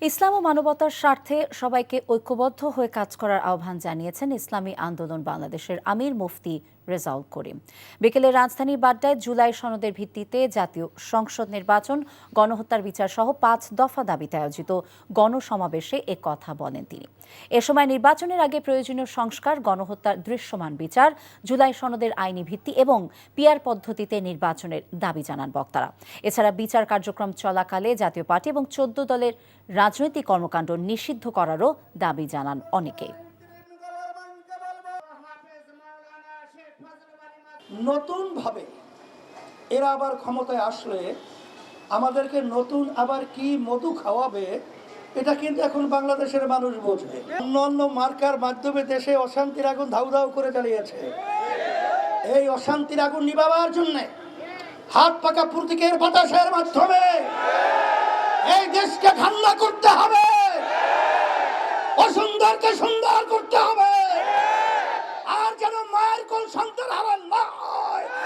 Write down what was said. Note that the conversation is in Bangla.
ইসলাম ও মানবতার স্বার্থে সবাইকে ঐক্যবদ্ধ হয়ে কাজ করার আহ্বান জানিয়েছেন ইসলামী আন্দোলন বাংলাদেশের আমির মুফতি রেজাউল করিম। বিকেলে রাজধানীর বাড্ডায় জুলাই সনদের ভিত্তিতে জাতীয় সংসদ নির্বাচন, গণহত্যার বিচার সহ পাঁচ দফা দাবিতে আয়োজিত গণসমাবেশে এ কথা বলেন তিনি। এ সময় নির্বাচনের আগে প্রয়োজনীয় সংস্কার, গণহত্যার দৃশ্যমান বিচার, জুলাই সনদের আইনি ভিত্তি এবং পিয়ার পদ্ধতিতে নির্বাচনের দাবি জানান বক্তারা। এছাড়া বিচার কার্যক্রম চলাকালে জাতীয় পার্টি এবং চোদ্দ দলের রাজনৈতিক কর্মকাণ্ড নিষিদ্ধ করারও দাবি জানান অনেকে নতুনভাবে এরা আবার ক্ষমতায় আসলে আমাদেরকে নতুন আবার কি মধু খাওয়াবে, এটা কিন্তু এখন বাংলাদেশের মানুষ বোঝে অন্য মার্কার মাধ্যমে দেশে অশান্তির আগুন ধাউ ধাউ করে চালিয়েছে। এই অশান্তির আগুন নিবাবার জন্যে হাত পাকা প্রতীকের বাতাসের মাধ্যমে এই দেশকে ঠান্ডা করতে হবে। অসুন্দরকে সুন্দর করতে হবে। আর যেন মায়ের কোন